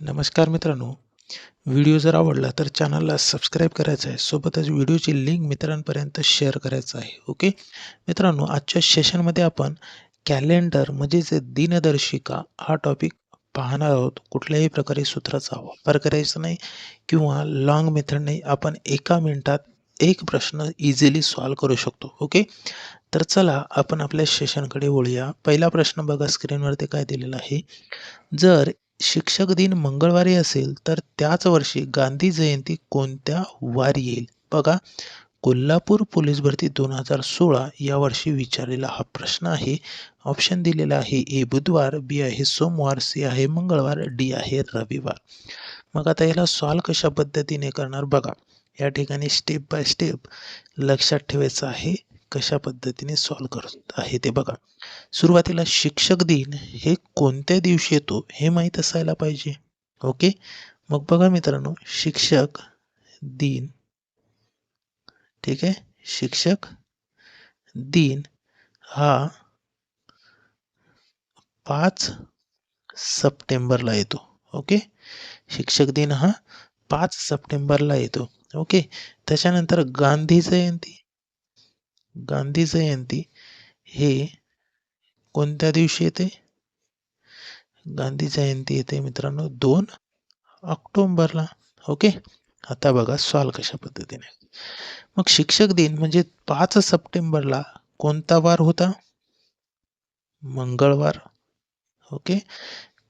नमस्कार मित्रांनो. व्हिडिओ जर आवडला तर चॅनलला सबस्क्राईब करायचं आहे. सोबतच व्हिडिओची लिंक मित्रांपर्यंत शेअर करायचं आहे. ओके? मित्रांनो आजच्या सेशनमध्ये आपण कॅलेंडर म्हणजेच दिनदर्शिका हा टॉपिक पाहणार आहोत. कुठल्याही प्रकारे सूत्राचा वापर करायचा नाही किंवा लॉंग मेथडने आपण एका मिनिटात एक प्रश्न इझिली सॉल्व करू शकतो. ओके? तर चला आपण आपल्या सेशनकडे वळूया. पहिला प्रश्न बघा स्क्रीनवरती काय दिलेला आहे. जर शिक्षक दिन मंगळवारी असेल तर त्याच वर्षी गांधी जयंती कोणत्या वारी येईल? बघा कोल्हापूर पोलीस भरती दोन हजार सोळा या वर्षी विचारलेला हा प्रश्न आहे. ऑप्शन दिलेला आहे ए बुधवार बी आहे सोमवार सी आहे मंगळवार डी आहे रविवार. मग आता याला सॉल्व कशा पद्धतीने करणार? बघा या ठिकाणी स्टेप बाय स्टेप लक्षात ठेवायचं आहे. कशा पद्धतीने सॉल्व करत आहे ते बघा. सुरुवातीला शिक्षक दिन हे कोणत्या दिवशी येतो हे माहीत असायला पाहिजे. ओके मग बघा मित्रांनो शिक्षक दिन. ठीक आहे? शिक्षक दिन हा पाच सप्टेंबरला येतो. ओके शिक्षक दिन हा पाच सप्टेंबरला येतो. ओके त्याच्यानंतर गांधी जयंती. गांधी जयंती हे कोणत्या दिवशी येते? गांधी जयंती येते मित्रांनो दोन ऑक्टोंबरला. ओके? आता बघा सॉल्व कशा पद्धतीने. मग शिक्षक दिन म्हणजे पाच सप्टेंबरला कोणता वार होता? मंगळवार. ओके?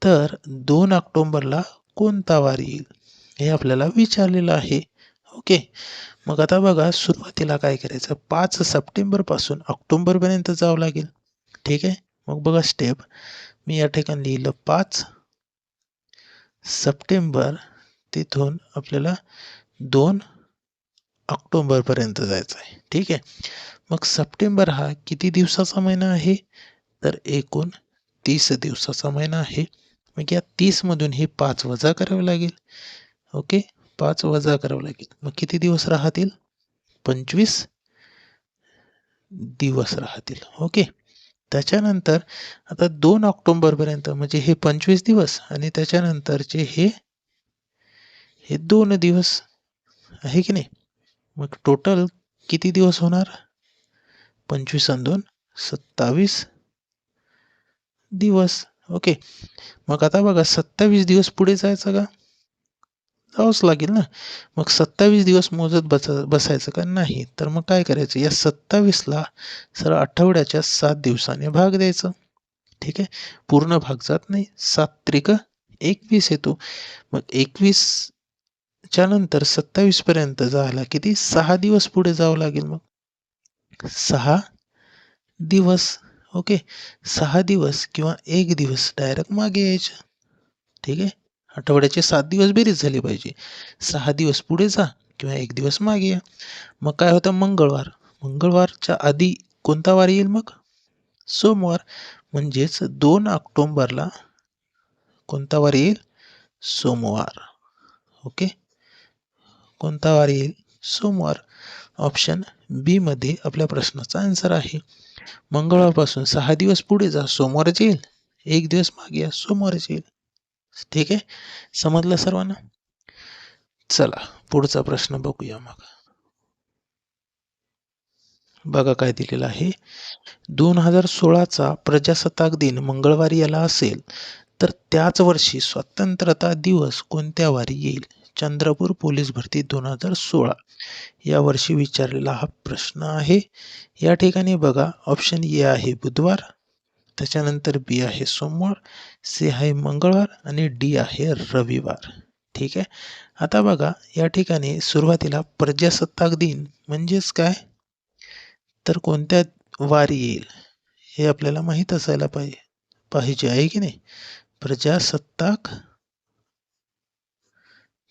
तर दोन ऑक्टोंबरला कोणता वार येईल हे आपल्याला विचारलेलं आहे. ओके. मग आता बघा सुरुवातीला काय करायचं? पाच सप्टेंबरपासून ऑक्टोंबरपर्यंत जावं लागेल. ठीक आहे? मग बघा स्टेप मी या ठिकाणी लिहिलं पाच सप्टेंबर तिथून आपल्याला दोन ऑक्टोंबरपर्यंत जायचं आहे. ठीक आहे? मग सप्टेंबर हा किती दिवसाचा महिना आहे? तर एकूण तीस दिवसाचा महिना आहे. मग या तीसमधून हे पाच वजा करावे लागेल. ओके? पाच वजा करावं लागेल. मग किती दिवस राहतील? पंचवीस दिवस राहतील. ओके. त्याच्यानंतर आता दोन ऑक्टोंबरपर्यंत म्हणजे हे पंचवीस दिवस आणि त्याच्यानंतरचे हे हे दोन दिवस आहे की नाही? मग टोटल किती दिवस होणार? पंचवीस आणि दोन सत्तावीस दिवस. ओके. मग आता बघा सत्तावीस दिवस पुढे जायचं का? जावंच लागेल ना. मग सत्तावीस दिवस मोजत बस बसायचं का? नाही. तर मग काय करायचं? या सत्तावीसला सर आठवड्याच्या सात दिवसाने भाग द्यायचं. ठीक आहे? पूर्ण भाग जात नाही. सात त्रिक एकवीस येतो. मग एकवीसच्या नंतर सत्तावीसपर्यंत जायला किती? सहा दिवस पुढे जावं लागेल मग. सहा दिवस. ओके? सहा दिवस किंवा एक दिवस डायरेक्ट मागे यायचं. ठीक आहे? आठवड्याचे सात दिवस बेरीज झाली पाहिजे. सहा दिवस पुढे जा किंवा एक दिवस मागे या. मग काय होतं? मंगळवार. मंगळवारच्या आधी कोणता वार येईल मग? सोमवार. म्हणजेच दोन ऑक्टोंबरला कोणता वार येईल? सोमवार. ओके? कोणता वार येईल? सोमवार. ऑप्शन बीमध्ये आपल्या प्रश्नाचा आन्सर आहे. मंगळवारपासून सहा दिवस पुढे जा. सोमवारच येईल. एक दिवस मागे या. सोमवारच येईल. ठीक आहे? समजलं सर्वांना? चला पुढचा प्रश्न बघूया मग. बघा काय दिलेलं आहे. दोन हजार सोळाचा प्रजासत्ताक दिन मंगळवारी याला असेल तर त्याच वर्षी स्वतंत्रता दिवस कोणत्या वारी येईल? चंद्रपूर पोलीस भरती दोन हजार सोळा. या वर्षी विचारलेला हा प्रश्न आहे. या ठिकाणी बघा ऑप्शन ए आहे बुधवार त्याच्यानंतर बी आहे सोमवार सी आहे मंगळवार आणि डी आहे रविवार. ठीक आहे? आता बघा या ठिकाणी सुरुवातीला प्रजासत्ताक दिन म्हणजेच काय? तर कोणत्या वारी येईल? हे आपल्याला माहीत असायला पाहिजे पाहिजे आहे की नाही? प्रजासत्ताक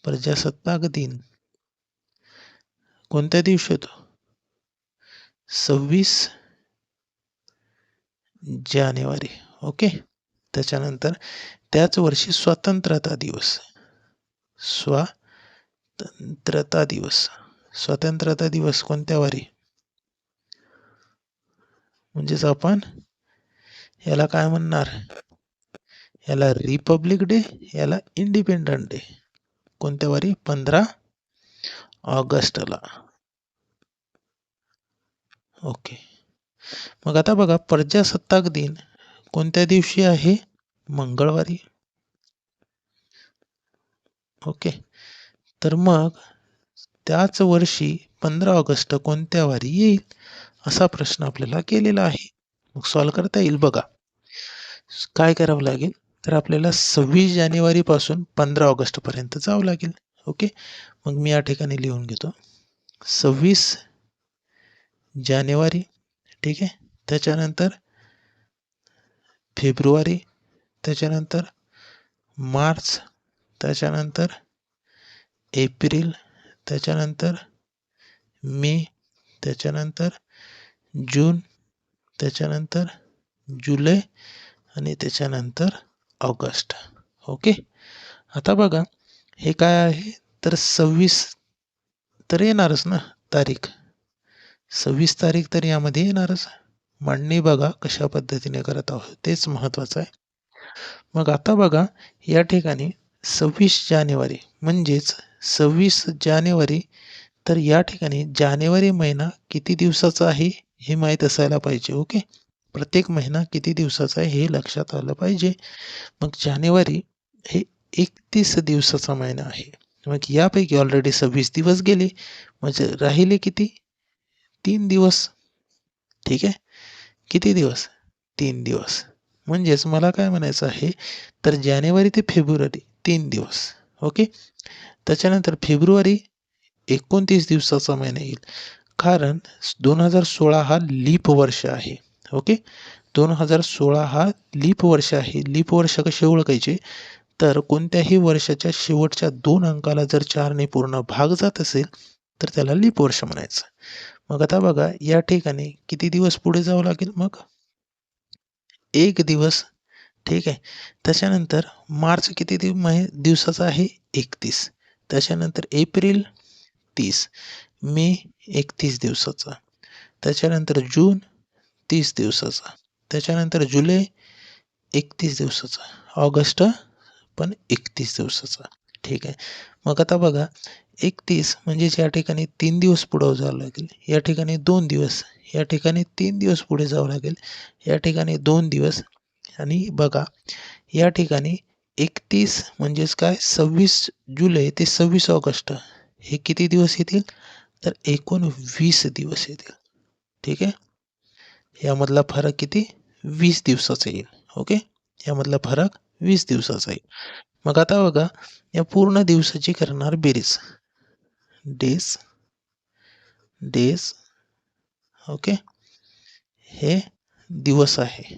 प्रजासत्ताक दिन. कोणत्या दिवशी होतो सव्वीस जानेवारी ओके? त्याच्यानंतर त्याच वर्षी स्वातंत्र्यता दिवस. स्वातंत्र्यता दिवस. स्वातंत्र्यता दिवस कोणत्या वारी? म्हणजेच आपण याला काय म्हणणार? याला रिपब्लिक डे याला इंडिपेंडंट डे. कोणत्या वारी? पंधरा ऑगस्टला. ओके. मग आता बघा प्रजासत्ताक दिन कोणत्या दिवशी आहे? मंगळवारी. ओके. तर मग त्याच वर्षी पंधरा ऑगस्ट कोणत्या वारी येईल? असा प्रश्न आपल्याला केलेला आहे. मग सॉल्व करता येईल बघा. काय करावं लागेल? तर आपल्याला सव्वीस जानेवारीपासून पंधरा ऑगस्टपर्यंत जावं लागेल. ओके? मग मी या ठिकाणी लिहून घेतो. सव्वीस जानेवारी ठीक आहे? त्याच्यानंतर फेब्रुवारी त्याच्यानंतर मार्च त्याच्यानंतर एप्रिल त्याच्यानंतर मे त्याच्यानंतर जून त्याच्यानंतर जुलै आणि त्याच्यानंतर ऑगस्ट. ओके? आता बघा हे काय आहे? तर सव्वीस तर येणारच ना तारीख. सव्वीस तारीख तर यामध्ये येणारच. मांडणी बघा कशा पद्धतीने करत आहोत तेच महत्त्वाचं आहे. मग आता बघा या ठिकाणी सव्वीस जानेवारी म्हणजेच सव्वीस जानेवारी तर या ठिकाणी जानेवारी महिना किती दिवसाचा आहे हे माहीत असायला पाहिजे ओके? प्रत्येक महिना किती दिवसाचा आहे हे लक्षात आलं पाहिजे. मग जानेवारी हे एकतीस दिवसाचा महिना आहे. मग यापैकी ऑलरेडी सव्वीस दिवस गेले. म्हणजे राहिले किती? तीन दिवस. ठीक आहे? किती दिवस? तीन दिवस. म्हणजेच मला काय म्हणायचं आहे तर जानेवारी ते फेब्रुवारी तीन दिवस. ओके? त्याच्यानंतर फेब्रुवारी एकोणतीस दिवसाचा महिना येईल. कारण दोन हजार सोळा हा लीप वर्ष आहे. ओके? दोन हजार सोळा हा लीप वर्ष आहे. लीप वर्ष कसे ओळखायचे? तर कोणत्याही वर्षाच्या शेवटच्या दोन अंकाला जर चारने पूर्ण भाग जात असेल तर त्याला लीप वर्ष म्हणायचं. मग आता बघा या ठिकाणी किती दिवस पुढे जावं लागेल मग? एक दिवस. ठीक आहे. त्याच्यानंतर मार्च किती दिव दिवसाचा आहे? एकतीस. त्याच्यानंतर एप्रिल तीस. मे एकतीस दिवसाचा. त्याच्यानंतर जून तीस दिवसाचा. त्याच्यानंतर जुलै एकतीस दिवसाचा. ऑगस्ट पण एकतीस दिवसाचा. ठीक आहे. मग आता बघा एकतीस म्हणजेच या ठिकाणी तीन दिवस पुढं जावं लागेल या ठिकाणी दोन दिवस या ठिकाणी तीन दिवस पुढे जावं लागेल या ठिकाणी दोन दिवस आणि बघा या ठिकाणी एकतीस म्हणजेच काय? सव्वीस जुलै ते सव्वीस ऑगस्ट हे किती दिवस येतील? तर एकूण वीस दिवस येतील. ठीक आहे? यामधला फरक किती? वीस दिवसाचा येईल. ओके? यामधला फरक वीस दिवसाचा आहे. मग आता बघा या पूर्ण दिवसाची करणार बेरीज. Days days okay. हे दिवस आहे.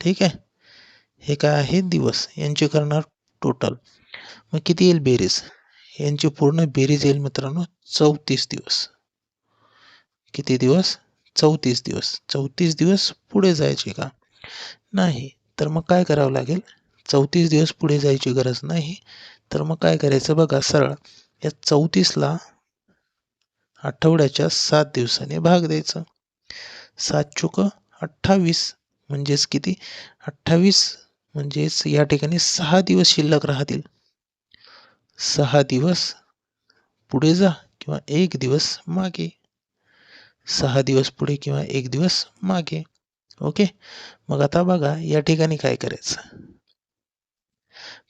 ठीक आहे? हे काय आहे? दिवस. यांची करणार टोटल मग किती येईल बेरीज? यांची पूर्ण बेरीज येईल मित्रांनो चौतीस दिवस. किती दिवस? चौतीस दिवस. चौतीस दिवस पुढे जायचे का? नाही. तर मग काय करावं लागेल? चौतीस दिवस पुढे जायची गरज नाही. तर मग काय करायचं बघा सरळ. या चौतीसला आठवड्याच्या सात दिवसाने भाग द्यायचं. सात चुक अठ्ठावीस म्हणजेच किती? अठ्ठावीस म्हणजेच या ठिकाणी सहा दिवस शिल्लक राहतील. सहा दिवस पुढे जा किंवा एक दिवस मागे. सहा दिवस पुढे किंवा एक दिवस मागे. ओके? मग आता बघा या ठिकाणी काय करायचं?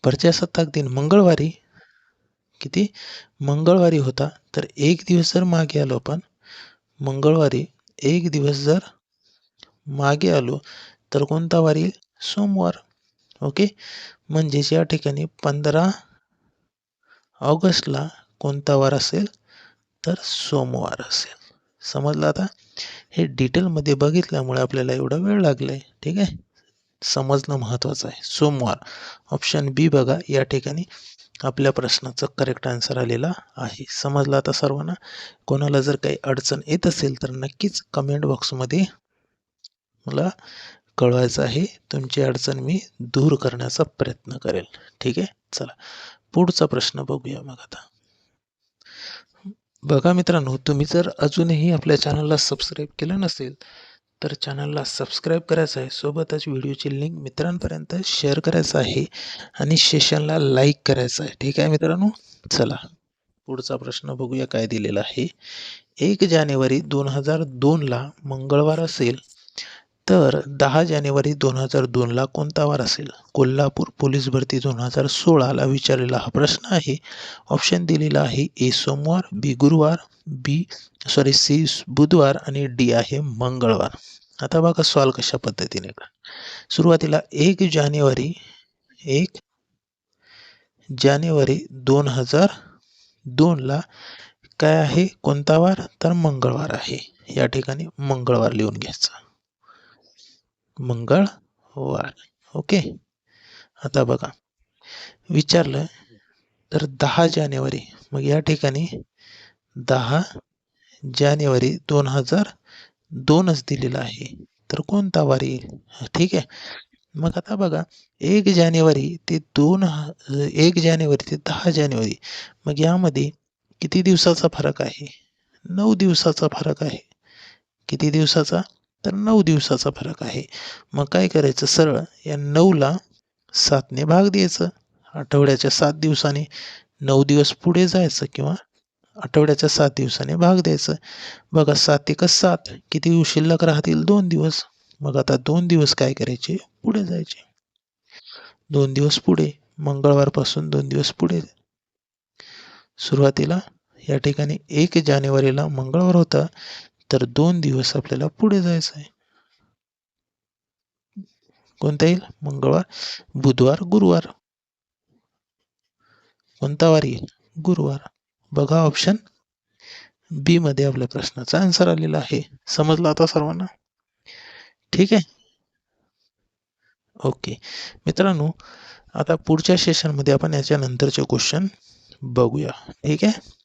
प्रजासत्ताक दिन मंगळवारी किती? मंगळवारी होता तर एक दिवस जर मागे आलो आपण मंगळवारी एक दिवस जर मागे आलो तर कोणता वार येईल सोमवार. ओके? म्हणजेच या ठिकाणी पंधरा ऑगस्टला कोणता वार असेल? तर सोमवार असेल. समजलं आता? हे डिटेलमध्ये बघितल्यामुळे आपल्याला एवढा वेळ लागला आहे ठीक आहे? समजणं महत्त्वाचं आहे. सोमवार. ऑप्शन बी बघा. या ठिकाणी आपल्या प्रश्नाचं करेक्ट आन्सर आलेला आहे. समजलं आता सर्वांना? कोणाला जर काही अडचण येत असेल तर नक्कीच कमेंट बॉक्समध्ये मला कळवायचं आहे. तुमची अडचण मी दूर करण्याचा प्रयत्न करेल. ठीक आहे? चला. पुढचा प्रश्न बघूया मग आता. बघा मित्रांनो तुम्ही जर अजूनही आपल्या चॅनलला सबस्क्राईब केलं नसेल तर चॅनलला सबस्क्राईब करायचं आहे. सोबतच व्हिडिओची लिंक मित्रांपर्यंत शेअर करायचं आहे आणि सेशनला लाईक करायचं आहे. ठीक आहे मित्रांनो? चला पुढचा प्रश्न बघूया काय दिलेला आहे. एक जानेवारी दोन हजार दोनला मंगळवार असेल तर दहा जानेवारी दोन हजार दोनला कोणता वार असेल? कोल्हापूर पोलीस भरती दोन हजार सोळाला विचारलेला हा प्रश्न आहे. ऑप्शन दिलेला आहे ए सोमवार बी गुरुवार बी सॉरी सी बुधवार आणि डी आहे मंगळवार. आता बघा सॉल्व कशा पद्धतीने. का सुरुवातीला एक जानेवारी एक जानेवारी दोन हजार दोनला काय आहे? कोणता वार? तर मंगळवार आहे. या ठिकाणी मंगळवार लिहून घ्यायचा. मंगळवार ओके? आता बघा. विचारलं तर दहा जानेवारी. मग या ठिकाणी दहा जानेवारी दोन हजार दोनच दिलेला आहे. तर कोणता वार येईल? ठीक आहे. मग आता बघा. एक जानेवारी ते दोन एक जानेवारी ते दहा जानेवारी. मग यामध्ये किती दिवसाचा फरक आहे? नऊ दिवसाचा फरक आहे. किती दिवसाचा? तर नऊ दिवसाचा फरक आहे. मग काय करायचं? सरळ या नऊला सातने भाग द्यायचं. आठवड्याच्या सात दिवसाने नऊ दिवस पुढे जायचं किंवा आठवड्याच्या सात दिवसाने भाग द्यायचं. बघा सात एक सात. किती शिल्लक राहतील? दोन दिवस. मग आता दोन दिवस काय करायचे? पुढे जायचे. दोन दिवस पुढे. मंगळवारपासून दोन दिवस पुढे. सुरुवातीला या ठिकाणी एक जानेवारीला मंगळवार होता. तर दोन दिवस आपल्याला पुढे जायचं आहे. कोणता येईल? मंगळवार बुधवार गुरुवार. कोणता वार येईल? गुरुवार. बघा ऑप्शन बी मध्ये आपल्या प्रश्नाचा आन्सर आलेला आहे. समजला आता सर्वांना? ठीक आहे? ओके मित्रांनो आता पुढच्या सेशनमध्ये आपण याच्या नंतरचे क्वेश्चन बघूया. ठीक आहे?